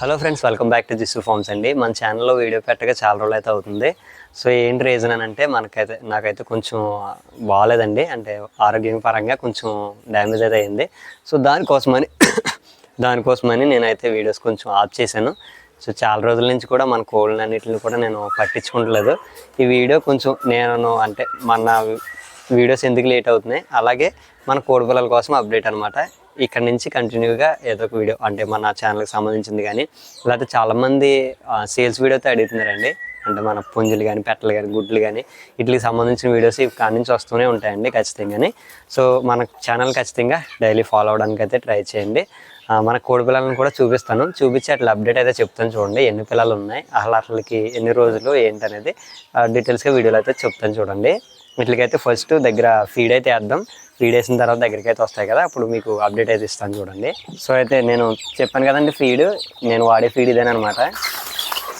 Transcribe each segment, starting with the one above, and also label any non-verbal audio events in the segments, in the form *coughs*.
Hello friends welcome back to Jissu farms అండి. మన ఛానల్లో వీడియో పెట్టగా చాలా రోజులు అయితే అవుతుంది. సో ఏంటి రీజన్ అని అంటే మనకైతే నాకైతే కొంచెం బాగాలేదండి. అంటే ఆరోగ్యం పరంగా కొంచెం డ్యామేజ్ అయితే అయింది. సో దానికోసమని *coughs* దానికోసమని నేనైతే వీడియోస్ కొంచెం ఆఫ్ చేశాను. సో చాలా రోజుల నుంచి కూడా మన కోళ్ళని అన్నిటిని కూడా నేను పట్టించుకుంటలేదు. ఈ వీడియో కొంచెం నేను అంటే మన వీడియోస్ ఎందుకు లేట్ అవుతున్నాయి? అలాగే మన కోడి పిల్లల కోసం అప్డేట్ అనమాట ఇక్కడ నుంచి కంటిన్యూగా ఏదో ఒక వీడియో అంటే మన ఛానల్కి సంబంధించింది కానీ లేకపోతే చాలామంది సేల్స్ వీడియోతో అడుగుతున్నారండి. అంటే మన పుంజులు కానీ పెట్టలు కానీ గుడ్లు కానీ వీటికి సంబంధించిన వీడియోస్ కాడి నుంచి వస్తూనే ఉంటాయండి ఖచ్చితంగానే. సో మన ఛానల్ ఖచ్చితంగా డైలీ ఫాలో అవడానికి అయితే ట్రై చేయండి. మన కోడి పిల్లలను కూడా చూపిస్తాను. చూపించి అట్లా అప్డేట్ అయితే చెప్తాను చూడండి ఎన్ని పిల్లలు ఉన్నాయి అసలు అట్లకి ఎన్ని రోజులు ఏంటనేది డీటెయిల్స్గా వీడియోలో అయితే చెప్తాను చూడండి. వీటికైతే ఫస్ట్ దగ్గర ఫీడ్ అయితే వేద్దాం. ఫీడ్ వేసిన తర్వాత దగ్గరికి అయితే వస్తాయి కదా అప్పుడు మీకు అప్డేట్ అయితే ఇస్తాను చూడండి. సో అయితే నేను చెప్పాను కదండి ఫీడ్ నేను వాడే ఫీడ్ ఇదేనమాట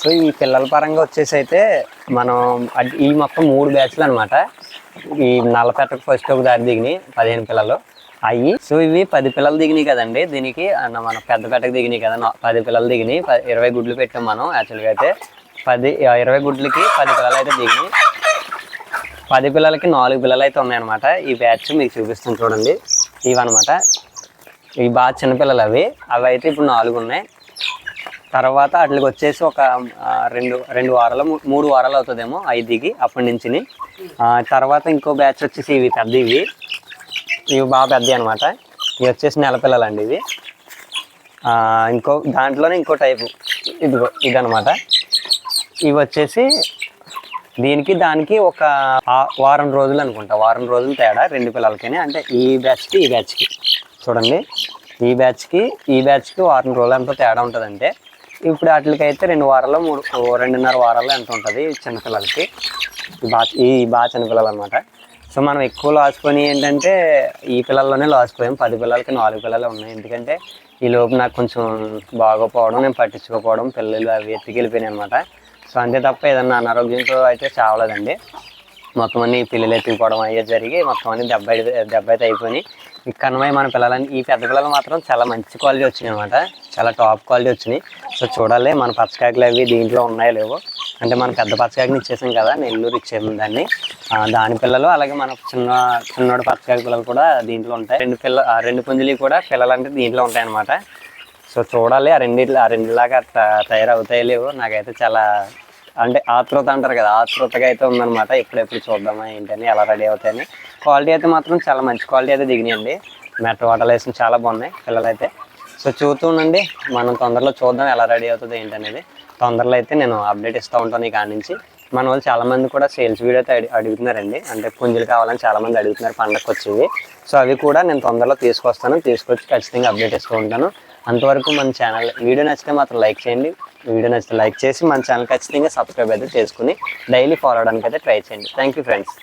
సో ఈ పిల్లల పరంగా వచ్చేసి అయితే మనం ఈ మొత్తం మూడు బ్యాచ్లు అనమాట ఈ నల్లపెట్టకు ఫస్ట్ ఒక దారి దిగినాయి పదిహేను పిల్లలు అవి సో ఇవి పది పిల్లలు దిగినాయి కదండి దీనికి అన్న మన పెద్ద పెట్టకు దిగినాయి కదా పది పిల్లలు దిగినాయి. ఇరవై గుడ్లు పెట్టాం మనం యాక్చువల్గా అయితే పది ఇరవై గుడ్లకి పది పిల్లలు అయితే దిగినాయి. పది పిల్లలకి నాలుగు పిల్లలు అయితే ఉన్నాయన్నమాట. ఈ బ్యాచ్ మీకు చూపిస్తాను చూడండి. ఇవన్నమాట. ఇవి బాగా చిన్నపిల్లలు అవి. అవి అయితే ఇప్పుడు నాలుగు ఉన్నాయి. తర్వాత వాటికి వచ్చేసి ఒక రెండు రెండు వారాలు మూడు వారాలు అవుతుందేమో ఐదుకి దిగి అప్పటి నుంచి తర్వాత ఇంకో బ్యాచ్ వచ్చేసి ఇవి పెద్ద ఇవి ఇవి బాగా పెద్దవి అనమాట ఇవి వచ్చేసి నెల పిల్లలండి ఇవి. ఇంకో దాంట్లోనే ఇంకో టైపు ఇదిగో ఇదనమాట ఇవి వచ్చేసి దీనికి దానికి ఒక వారం రోజులు అనుకుంటా. వారం రోజులు తేడా రెండు పిల్లలకి అంటే ఈ బ్యాచ్కి ఈ బ్యాచ్కి చూడండి. ఈ బ్యాచ్కి ఈ బ్యాచ్కి వారం రోజులు ఎంత తేడా ఉంటుందంటే ఇప్పుడు వాటికి అయితే రెండు వారాల్లో మూడు ఓ రెండున్నర వారాల్లో ఎంత ఉంటుంది చిన్నపిల్లలకి ఈ బా ఈ బాగా చిన్నపిల్లలు అనమాట సో మనం ఎక్కువ లాస్ పోయి ఏంటంటే ఈ పిల్లల్లోనే లాస్ పోయాం. పది పిల్లలకి నాలుగు పిల్లలు ఉన్నాయి. ఎందుకంటే ఈ లోపు నాకు కొంచెం బాగోపోవడం నేను పట్టించుకోకపోవడం పిల్లలు అవి ఎత్తుకెళ్ళిపోయినాయి అనమాట సో అంతే తప్ప ఏదన్నా అనారోగ్యంతో అయితే చావలేదండి. మొత్తం అన్ని పిల్లలు ఎత్తుకుపోవడం అయ్యే జరిగి మొత్తం అన్ని దెబ్బ అయితే- దెబ్బ అయితే అయిపోయినాయి. ఈ మన పిల్లలని ఈ పెద్ద పిల్లలు మాత్రం చాలా మంచి క్వాలిటీ వచ్చినాయి అనమాట చాలా టాప్ క్వాలిటీ వచ్చినాయి. సో చూడాలి మన పచ్చకాయలు అవి దీంట్లో ఉన్నాయో లేవో. అంటే మన పెద్ద పచ్చకాయని ఇచ్చేసాం కదా నెల్లూరు ఇచ్చేసాం దాన్ని. దాని పిల్లలు అలాగే మన చిన్న చిన్నోడు పచ్చకాయ పిల్లలు కూడా దీంట్లో ఉంటాయి. రెండు పిల్ల ఆ రెండు పుంజులు కూడా పిల్లలు అంటే దీంట్లో ఉంటాయి అనమాట సో చూడాలి ఆ రెండిట్లో ఆ రెండులాగా త- తయారవుతాయి లేవు నాకైతే చాలా అంటే ఆతృత అంటారు కదా ఆతృతగా అయితే ఉందన్నమాట. ఎప్పుడెప్పుడు చూద్దామా ఏంటని ఎలా రెడీ అవుతాయని. క్వాలిటీ అయితే మాత్రం చాలా మంచి క్వాలిటీ అయితే దిగినాయండి. మెట్ట వాటలు వేసిన చాలా బాగున్నాయి పిల్లలైతే. సో చూస్తూ ఉండండి మనం తొందరలో చూద్దాం ఎలా రెడీ అవుతుంది ఏంటనేది. తొందరలో అయితే నేను అప్డేట్ ఇస్తూ ఉంటాను ఈ నుంచి మన వాళ్ళు చాలా మంది కూడా సేల్స్ వీడియో అయితే అడుగుతున్నారండి. అంటే పుంజులు కావాలని చాలా మంది అడుగుతున్నారు పండగకు వచ్చేవి సో అవి కూడా నేను తొందరలో తీసుకొస్తాను తీసుకొచ్చి ఖచ్చితంగా అప్డేట్ ఇస్తూ ఉంటాను. అంతవరకు మన ఛానల్ వీడియో నచ్చితే మాత్రం లైక్ చేయండి. వీడియో నచ్చితే లైక్ చేసి మన ఛానల్ ఖచ్చితంగా సబ్స్క్రైబ్ అయితే చేసుకుని డైలీ ఫాలో అవడానికి అయితే ట్రై చేయండి. Thank you friends